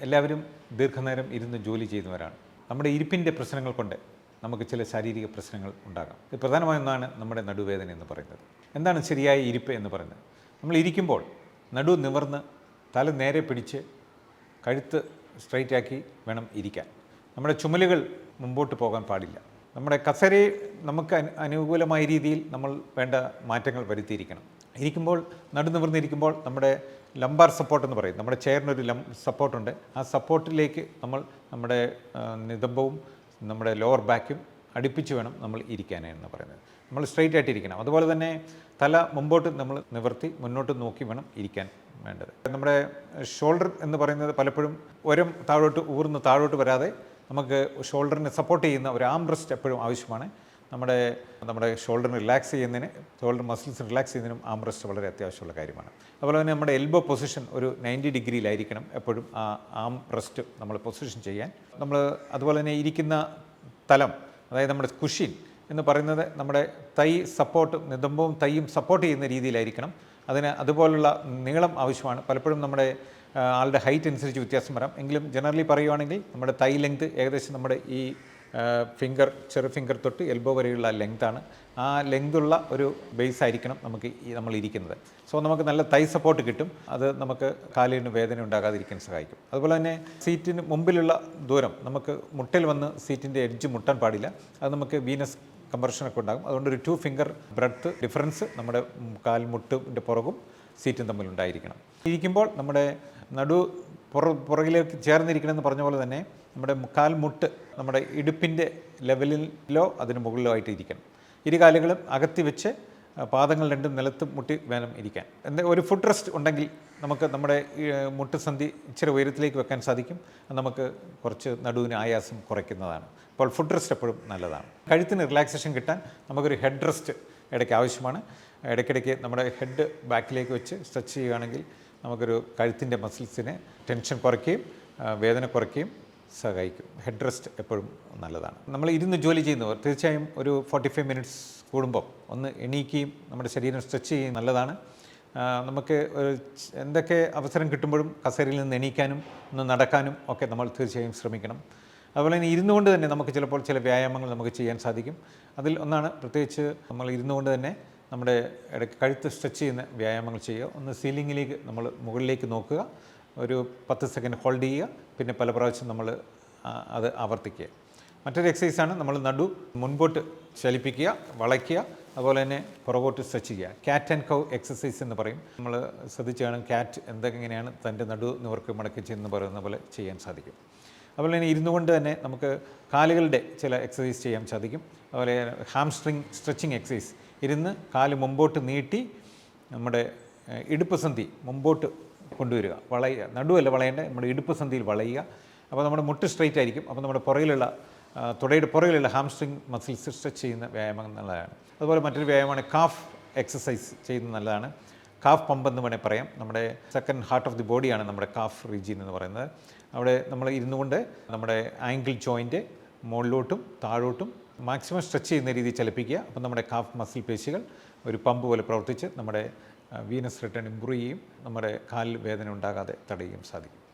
എല്ലാവരും ദീർഘനേരം ഇരുന്ന് ജോലി ചെയ്യുന്നവരാണ്. നമ്മുടെ ഇരിപ്പിന്റെ പ്രശ്നങ്ങൾ കൊണ്ട് നമുക്ക് ചില ശാരീരിക പ്രശ്നങ്ങൾ ഉണ്ടാകാം. ഇത് പ്രധാനമായൊന്നാണ് നമ്മുടെ നടുവേദന എന്ന് പറയുന്നത്. എന്താണ് ശരിയായ ഇരിപ്പ് എന്ന് പറയുന്നത്? നമ്മൾ ഇരിക്കുമ്പോൾ നടു നിവർന്ന് തല നേരെ പിടിച്ച് കഴുത്ത് സ്ട്രൈറ്റ് ആക്കി വേണം ഇരിക്കാൻ. നമ്മുടെ ചുമലുകൾ മുമ്പോട്ട് പോകാൻ പാടില്ല. നമ്മുടെ കസരയെ നമുക്ക് അനുകൂലമായ രീതിയിൽ നമ്മൾ വേണ്ട മാറ്റങ്ങൾ വരുത്തിയിരിക്കണം. ഇരിക്കുമ്പോൾ നടു നിവർന്നിരിക്കുമ്പോൾ നമ്മുടെ ലംബാർ സപ്പോർട്ട് എന്ന് പറയും. നമ്മുടെ ചെയറിനൊരു ലം സപ്പോർട്ടുണ്ട് ആ സപ്പോർട്ടിലേക്ക് നമ്മൾ നമ്മുടെ നിതംബവും നമ്മുടെ ലോവർ ബാക്കും അടുപ്പിച്ച് വേണം നമ്മൾ ഇരിക്കാനായിരുന്നു പറയുന്നത്. നമ്മൾ സ്ട്രെയിറ്റ് ആയിട്ട് ഇരിക്കണം. അതുപോലെ തന്നെ തല മുമ്പോട്ട് നമ്മൾ നിവർത്തി മുന്നോട്ട് നോക്കി വേണം ഇരിക്കാൻ വേണ്ടത്. നമ്മുടെ ഷോൾഡർ എന്ന് പറയുന്നത് പലപ്പോഴും ഒരം താഴോട്ട് ഊർന്ന് താഴോട്ട് വരാതെ നമുക്ക് ഷോൾഡറിനെ സപ്പോർട്ട് ചെയ്യുന്ന ഒരു ആം റെസ്റ്റ് എപ്പോഴും ആവശ്യമാണ്. നമ്മുടെ നമ്മുടെ ഷോൾഡറിന് റിലാക്സ് ചെയ്യുന്നതിന് ഷോൾഡർ മസിൽസ് റിലാക്സ് ചെയ്യുന്നതിനും ആം റെസ്റ്റ് വളരെ അത്യാവശ്യമുള്ള കാര്യമാണ്. അതുപോലെ തന്നെ നമ്മുടെ എൽബോ പൊസിഷൻ ഒരു നയന്റി ഡിഗ്രിയിലായിരിക്കണം എപ്പോഴും ആ ആം റെസ്റ്റ് നമ്മൾ പൊസിഷൻ ചെയ്യാൻ. നമ്മൾ അതുപോലെ തന്നെ ഇരിക്കുന്ന തലം അതായത് നമ്മുടെ കുഷിൻ എന്ന് പറയുന്നത് നമ്മുടെ തൈ സപ്പോർട്ട് നിതംബവും തൈയും സപ്പോർട്ട് ചെയ്യുന്ന രീതിയിലായിരിക്കണം. അതിന് അതുപോലുള്ള നീളം ആവശ്യമാണ്. പലപ്പോഴും നമ്മുടെ ആളുടെ ഹൈറ്റ് അനുസരിച്ച് വ്യത്യാസം വരാം. എങ്കിലും ജനറലി പറയുവാണെങ്കിൽ നമ്മുടെ തൈ ലെങ്ത് ഏകദേശം നമ്മുടെ ഈ ഫിംഗർ ചെറു ഫിംഗർ തൊട്ട് എൽബോ വരെയുള്ള ലെങ്താണ് ആ ലെങ്തുള്ള ഒരു ബേസ് ആയിരിക്കണം നമുക്ക് നമ്മൾ ഇരിക്കുന്നത്. സോ നമുക്ക് നല്ല തൈ സപ്പോർട്ട് കിട്ടും. അത് നമുക്ക് കാലിന് വേദന ഉണ്ടാകാതിരിക്കാൻ സഹായിക്കും. അതുപോലെ തന്നെ സീറ്റിന് മുമ്പിലുള്ള ദൂരം നമുക്ക് മുട്ടിൽ വന്ന് സീറ്റിന്റെ എഡ്ജ് മുട്ടാൻ പാടില്ല. അത് നമുക്ക് വീനസ് കമ്പർഷനൊക്കെ ഉണ്ടാകും. അതുകൊണ്ട് ഒരു ടു ഫിംഗർ ബ്രെഡ്ത്ത് ഡിഫറൻസ് നമ്മുടെ കാൽ കാൽമുട്ടിന്റെ പുറകും സീറ്റും തമ്മിൽ ഉണ്ടായിരിക്കണം ഇരിക്കുമ്പോൾ നമ്മുടെ നടു പുറ പുറകിലേക്ക് ചേർന്നിരിക്കണമെന്ന് പറഞ്ഞ പോലെ തന്നെ നമ്മുടെ മുക്കാൽ മുട്ട് നമ്മുടെ ഇടുപ്പിന്റെ ലെവലിലോ അതിന് മുകളിലോ ആയിട്ട് ഇരിക്കണം ഇരു കാലുകളും അകത്തി വെച്ച് പാദങ്ങൾ രണ്ടും നിലത്ത് മുട്ടി വേണം ഇരിക്കാൻ. എന്താ ഒരു ഫുഡ് റെസ്റ്റ് ഉണ്ടെങ്കിൽ നമുക്ക് നമ്മുടെ മുട്ടുസന്ധി മുട്ട് സന്ധി ഇച്ചിരി ഉയരത്തിലേക്ക് വെക്കാൻ സാധിക്കും. നമുക്ക് കുറച്ച് നടുവിന് ആയാസം കുറയ്ക്കുന്നതാണ്. അപ്പോൾ ഫുഡ് റെസ്റ്റ് എപ്പോഴും നല്ലതാണ്. കഴുത്തിന് റിലാക്സേഷൻ കിട്ടാൻ നമുക്കൊരു ഹെഡ് റെസ്റ്റ് ഇടയ്ക്ക് ആവശ്യമാണ്. ഇടയ്ക്കിടയ്ക്ക് നമ്മുടെ ഹെഡ് ബാക്കിലേക്ക് വെച്ച് സ്ട്രെച്ച് ചെയ്യുകയാണെങ്കിൽ നമുക്കൊരു കഴുത്തിന്റെ മസിൽസിനെ ടെൻഷൻ കുറയ്ക്കുകയും വേദന കുറയ്ക്കുകയും സഹായിക്കും. ഹെഡ് റെസ്റ്റ് എപ്പോഴും നല്ലതാണ്. നമ്മൾ ഇരുന്ന് ജോലി ചെയ്യുന്നവർ തീർച്ചയായും ഒരു ഫോർട്ടി ഫൈവ് മിനിറ്റ്സ് കൂടുമ്പോൾ ഒന്ന് എണീക്കുകയും നമ്മുടെ ശരീരം സ്ട്രെച്ച് ചെയ്യുകയും നല്ലതാണ്. നമുക്ക് ഒരു എന്തൊക്കെ അവസരം കിട്ടുമ്പോഴും കസേരയിൽ നിന്ന് എണീക്കാനും ഒന്ന് നടക്കാനും ഒക്കെ നമ്മൾ തീർച്ചയായും ശ്രമിക്കണം. അതുപോലെ തന്നെ ഇരുന്നുകൊണ്ട് തന്നെ നമുക്ക് ചിലപ്പോൾ ചില വ്യായാമങ്ങൾ നമുക്ക് ചെയ്യാൻ സാധിക്കും. അതിൽ ഒന്നാണ് പ്രത്യേകിച്ച് നമ്മൾ ഇരുന്നുകൊണ്ട് തന്നെ നമ്മുടെ ഇടയ്ക്ക് കഴുത്ത് സ്ട്രെച്ച് ചെയ്യുന്ന വ്യായാമങ്ങൾ ചെയ്യുക. ഒന്ന് സീലിങ്ങിലേക്ക് നമ്മൾ മുകളിലേക്ക് നോക്കുക. ഒരു പത്ത് സെക്കൻഡ് ഹോൾഡ് ചെയ്യുക. പിന്നെ പല പ്രാവശ്യം നമ്മൾ അത് ആവർത്തിക്കുക. മറ്റൊരു എക്സസൈസാണ് നമ്മൾ നടു മുൻപോട്ട് ചലിപ്പിക്കുക വളയ്ക്കുക. അതുപോലെ തന്നെ പുറകോട്ട് സ്ട്രെച്ച് ചെയ്യുക. ക്യാറ്റ് ആൻഡ് കൗ എക്സസൈസ് എന്ന് പറയും. നമ്മൾ ശ്രദ്ധിച്ചാണ് ക്യാറ്റ് ക്യാറ്റ് എങ്ങനെയാണ് തന്റെ നടു നിവർക്ക് മടക്കി ചെയ്യുന്ന പോലെ ചെയ്യാൻ സാധിക്കും. അതുപോലെ തന്നെ ഇരുന്നു കൊണ്ട് തന്നെ നമുക്ക് കാലുകളുടെ ചില എക്സസൈസ് ചെയ്യാൻ സാധിക്കും. അതുപോലെ ഹാംസ്ട്രിങ് സ്ട്രെച്ചിങ് എക്സസൈസ് ഇരുന്ന് കാൽ മുമ്പോട്ട് നീട്ടി നമ്മുടെ ഇടുപ്പ് സന്ധി മുമ്പോട്ട് കൊണ്ടുവരിക. വളയുക നടുവല്ല വളയേണ്ട നമ്മുടെ ഇടുപ്പ് സന്ധിയിൽ വളയുക. അപ്പോൾ നമ്മുടെ മുട്ട് സ്ട്രൈറ്റ് ആയിരിക്കും. അപ്പോൾ നമ്മുടെ പുറകിലുള്ള തുടയുടെ പുറകിലുള്ള ഹാംസ്ട്രിങ് മസിൽസ് സ്ട്രെച്ച് ചെയ്യുന്ന വ്യായാമം നല്ലതാണ്. അതുപോലെ മറ്റൊരു വ്യായാമമാണ് കാഫ് എക്സസൈസ് ചെയ്യുന്നത് നല്ലതാണ്. കാഫ് പമ്പ് എന്ന് വേണേൽ പറയാം. നമ്മുടെ സെക്കൻഡ് ഹാർട്ട് ഓഫ് ദി ബോഡിയാണ് നമ്മുടെ കാഫ് റീജിയൻ എന്ന് പറയുന്നത്. അവിടെ നമ്മൾ ഇരുന്നു കൊണ്ട് നമ്മുടെ ആംഗിൾ ജോയിന്റ് മുകളിലോട്ടും താഴോട്ടും മാക്സിമം സ്ട്രെച്ച് ചെയ്യുന്ന രീതിയിൽ ചലിപ്പിക്കുക. അപ്പം നമ്മുടെ കാഫ് മസിൽ പേശികൾ ഒരു പമ്പ് പോലെ പ്രവർത്തിച്ച് നമ്മുടെ വീനസ് റിട്ടേൺ ഇമ്പ്രൂവ് ചെയ്യും. നമ്മുടെ കാലിൽ വേദന ഉണ്ടാകാതെ തടയുകയും സാധിക്കും.